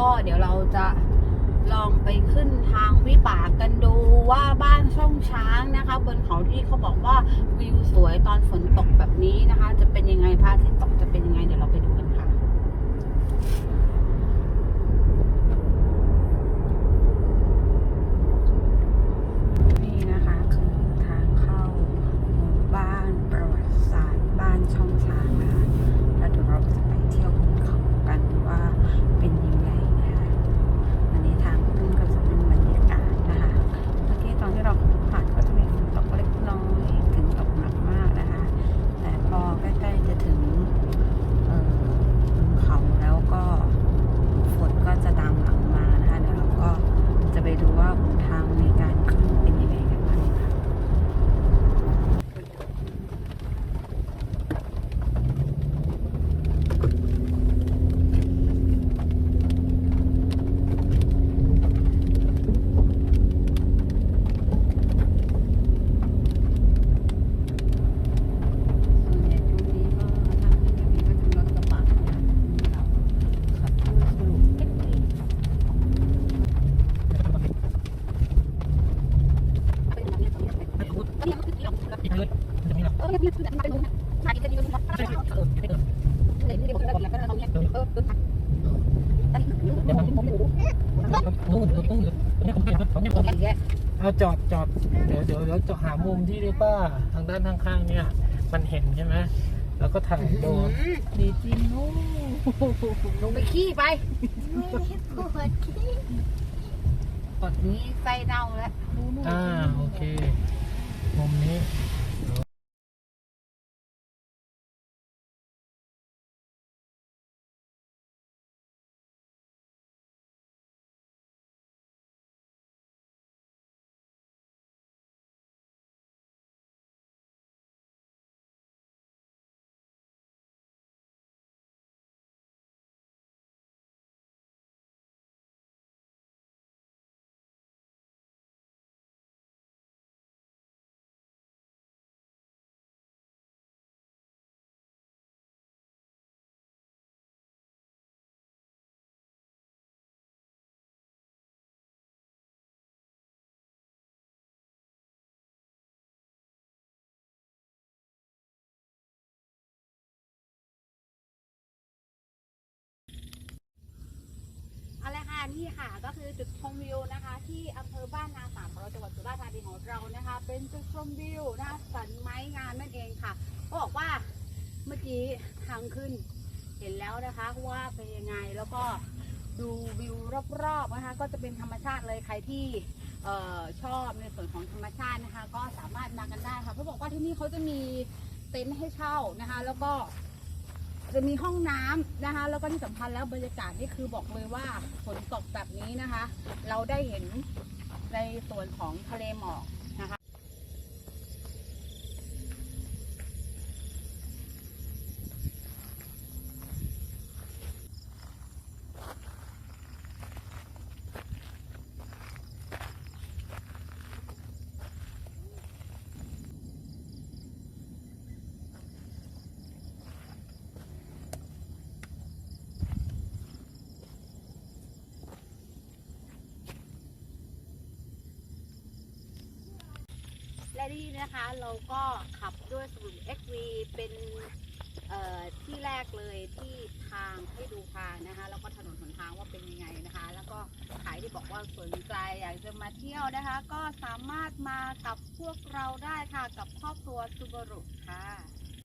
ก็เดี๋ยวเราจะลองไปขึ้นทางวิบากกันดูว่าบ้านช่องช้างนะคะ บนเขาที่เขาบอกว่าวิวสวยตอนฝนตกแบบนี้นะคะ จะเป็นยังไงพระอาทิตย์ตกจะเป็นยังไงเดี๋ยวเราไปดูกันค่ะ นี่นะคะคือทางเข้าหมู่บ้านประวัติศาสตร์บ้านช่องช้างนะคะแล้วเดี๋ยวเราจะไปเที่ยวบนเขากันว่าเป็นยังไงนะคะอันนี้ทางขึ้นก็จะเป็นบรรยากาศนะคะเมื่อกี้ตอนที่เราผ่านก็จะมีฝนตกเล็กน้อยถึงตกหนักมากนะคะ แต่พอใกล้ๆจะถึงเอ่อบนเขาแล้วก็ฝนก็จะตามหลังมานะคะเดี๋ยวเราก็จะไปดูว่าหนทางในการขึ้นเป็นยังไงกันบ้างค่ะ ส่วนใหญ่ตรงนี้ก็ทางขึ้นอย่างนี้ก็จะรถกระบะนะคะขับด้วยสรุปเอ็กซ์แยก เอาจอดจอดเดี๋ยวเดี๋ยวเดี๋ยวจะหามุมที่เรียกว่าทางด้านข้างๆเนี่ย มันเห็นใช่ไหมแล้วก็ถ่ายโดนดีจริงโอ้ลงไปขี้ไปไม่ได้ปวดขี้กดนี้ไส้เน่าแล้วนู่นๆอ่าโอเค นี่ค่ะก็คือจุดชมวิวนะคะที่อำเภอบ้านนาสามของเราจังหวัดสุราษฎร์ธานีของเรานะคะ เป็นจุดชมวิวนะคะสันไม้งามนั่นเองค่ะเขาบอกว่าเมื่อกี้ทางขึ้นเห็นแล้วนะคะว่าเป็นยังไงแล้วก็ดูวิวรอบๆนะคะก็จะเป็นธรรมชาติเลยใครที่ออชอบในส่วนของธรรมชาตินะคะ ก็สามารถมากันได้ค่ะเขาบอกว่าที่นี่เขาจะมีเต็นท์ให้เช่านะคะ แล้วก็ จะมีห้องน้ำนะคะ แล้วก็ที่สำคัญแล้วบรรยากาศนี่คือบอกเลยว่าฝนตกแบบนี้นะคะ เราได้เห็นในส่วนของทะเลหมอก และนี่นะคะ เราก็ขับด้วยสมุน XV เป็นเอ่อที่แรกเลยที่ทางให้ดูทางนะคะ แล้วก็ถนนหนทางว่าเป็นยังไงนะคะ แล้วก็ใครที่บอกว่าสนใจอยากจะมาเที่ยวนะคะ ก็สามารถมากับพวกเราได้ค่ะกับครอบครัวซูบารุค่ะ